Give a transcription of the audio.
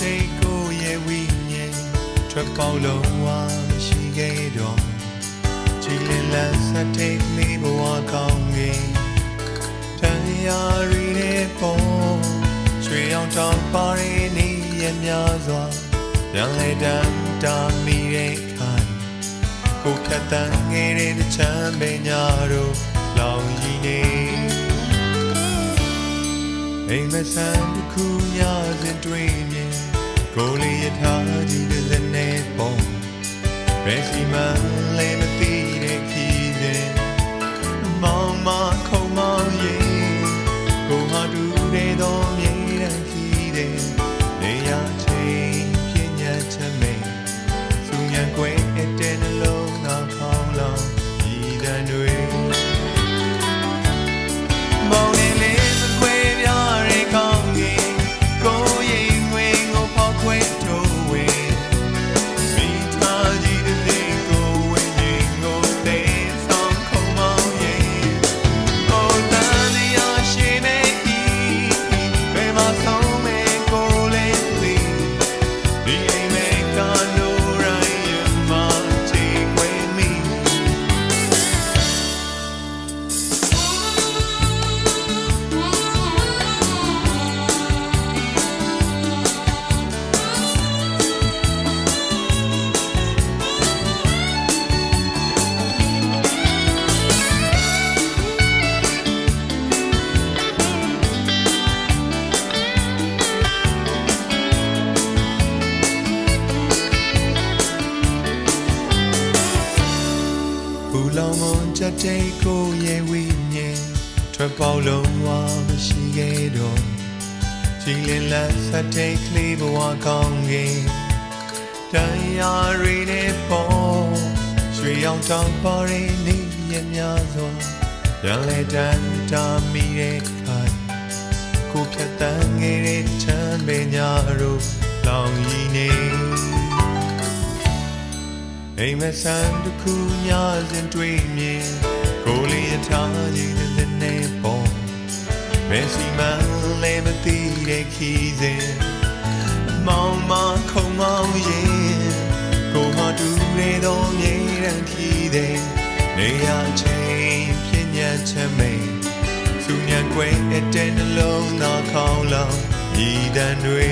တိတ်ကိုရဲ့ဝိညာဉ်ထွက်ပေါက်လုံးဝမရှိခဲ့တော့ကြည်လင်လက်စတဲ့လေးဘဝကောင်းကင်တရားရီနဲ့ပေါ်ရွှေအောင်တောင်ပါရနေရများစွာပြန်လေတမ်းတာမီရဲ့ခိုင်ကိုခတ်တန်ငယ်တဲ့ချမ်းပင်ညာတို့လောင်ကြီးနေ အိမ်မဆန်တစ်ခုညစဉ်တွေ့မြင်ကိုယ်လေးရထားကြည့်တဲ့နဲ့ပုံဘယ်စီမလဲ လောင်မွန်ချက်တိတ်ကိုရဲ့ဝိညာဉ်ထွက်ပေါက်လုံးဝမရှိခဲ့တော့ကြည်လင်လက်စတိတ်ကလေးဘဝကောင်းကင်တရားရီနဲ့ပေါ်ရွှေရောင်တောင်ပါရနေရများစွာရန်လေတန်တာမီရဲ့ခိုင်ကိုဖြတ်တန်းငယ်တဲ့ချမ်းပင်ညာတို့လောင်ရည်နေ အိမ်မဆန်တစ်ခုညစဉ်တွေ့မြင်ကိုယ်လေးရထားကြီးတဲ့နေပေါ်မက်ဆီမန်လည်းမသိတဲ့ခီးစဉ်မောင်မခုံမောင်ရင်ကိုမတူရတော့မြေရန်ခီးတဲ့နေရချင်းပြည့်ညတ်ချမိန်သူညံကွယ်တဲ့နှလုံးသားခေါင်းလောင်ဤတန်တွေ